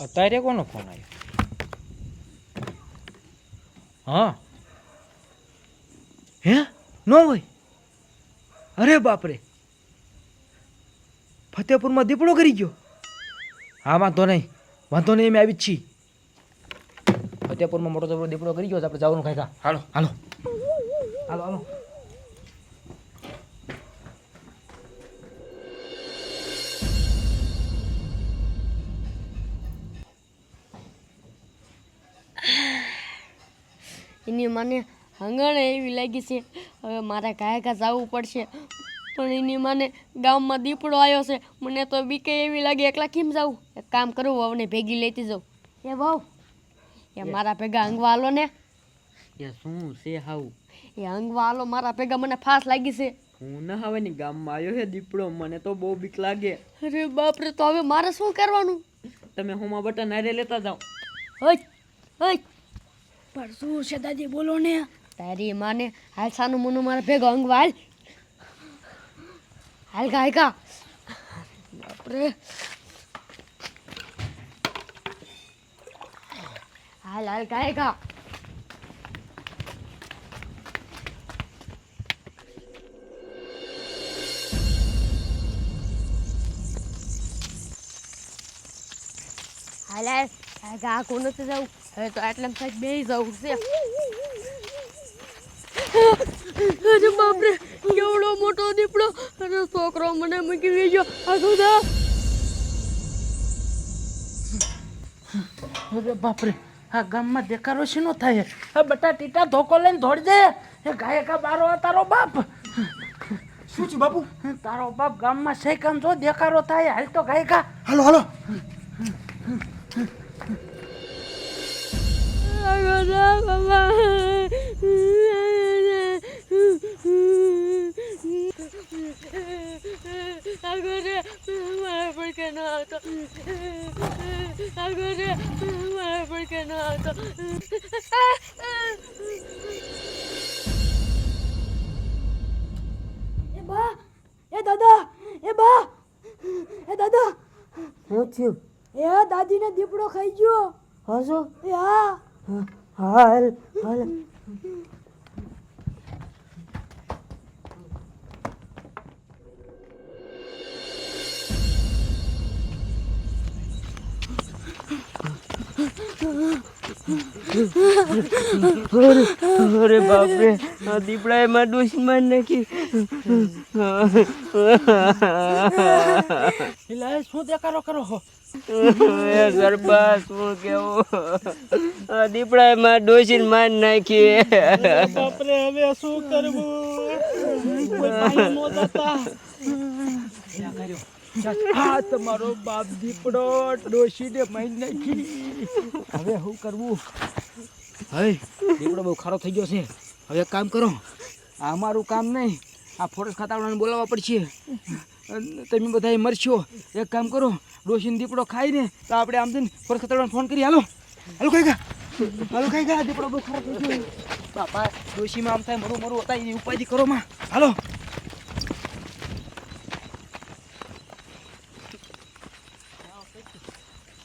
અત્યારે કોનો ફોન આવ્યો હા. હે? ન હોય? અરે બાપરે. ફતેપુરમાં દીપડો કરી ગયો. હા વાંધો નહીં. વાંધો નહીં અમે આવી જ છીએ. ફતેપુરમાં મોટો દીપડો કરી ગયો છે આપણે જવાનું ખાઈ હાલો. હાલો. હાલો હાલો. એની મને હંગણ એવી લાગી છે. હવે મારે કાંઈ કા જવું પડશે. પણ એની મને ગામમાં દીપડો આવ્યો છે. મને તો બીકે એવી લાગે એકલા કેમ જાઉં એક કામ કરું વહુને ભેગી લેતી જાઉં. એ વહુ એ મારા ભેગા હંગવા આલો ને. એ શું છે હાવ? એ હંગવા આલો મારા ભેગા મને ફાસ લાગી છે. હું ના હવે ની ગામમાં આવ્યો છે દીપડો મને તો બહુ બીક લાગે. અરે બાપરે તો હવે મારે શું કરવાનું? તમે હોમા બટન હારે લેતા જાઓ. હઈ હઈ. પણ શું છે દાદી, બોલો ને. તારી માને હાલ સાનું મુનું મારા ભેગો હંગવા હાલ. હાલ હાલ કા બાપરે. હાલ હાલ કા હાલ હાલ ગા કોનો તો જવું હવે તો આટલા સાહેબ બે જવું છે. અરે બાપરે કેવડો મોટો દીપડો. અરે છોકરો મને મૂકી ગયો આ ખુદા અરે બાપરે આ ગામમાં દેખાડો છે નો થાય? આ બટા ટીટા ધોકો લઈને ધોડ દે એ ગાયકા બારો આ તારો બાપ. શું છે બાપુ? તારો બાપ ગામમાં છે? કામ જો દેખાડો થાય. હાલ તો ગાયકા. હાલો હાલો. હાલો આગળ મારા પડકે ન આવતો આગળ મારા પડકે ન આવતો એ બા એ દાદા એ બા એ દાદા શું થયું એ દાદીને દીપડો ખાઈ ગયો. હસો એ હા. હાલ હાલ અરે બાપરે આ દીપડાએ માં દુશ્મન નાખી એટલે શું દેખાડો કરો હો ગરબા શું કેવું? આ દીપડાએ માં ડોસીને માર નાખી બાપરે હવે શું કરવું? આ તમારો બાપ દીપડો, ડોશીને મારી નાખી. હવે શું કરવું? હવે દીપડો બહુ ખારો થઈ ગયો છે. હવે એક કામ કરો. આ અમારું કામ નહીં, આ ફોરેસ્ટ ખાતાવાળાને બોલાવવા પડશે. તમે બધા મરશો. એક કામ કરો, ડોશીને દીપડો ખાઈને તો આપણે આમ થઈને ફોરેસ્ટ ખાતાવાળાને ફોન કરી હાલો. હાલો, કઈ ગયા હાલો, કઈ ગયા દીપડો બહુ ખરાબ થઈ ગયો. બાપા, ડોશીમાં આમ થાય મરું મરું હતા એની ઉપાધિ કરો માં. હાલો.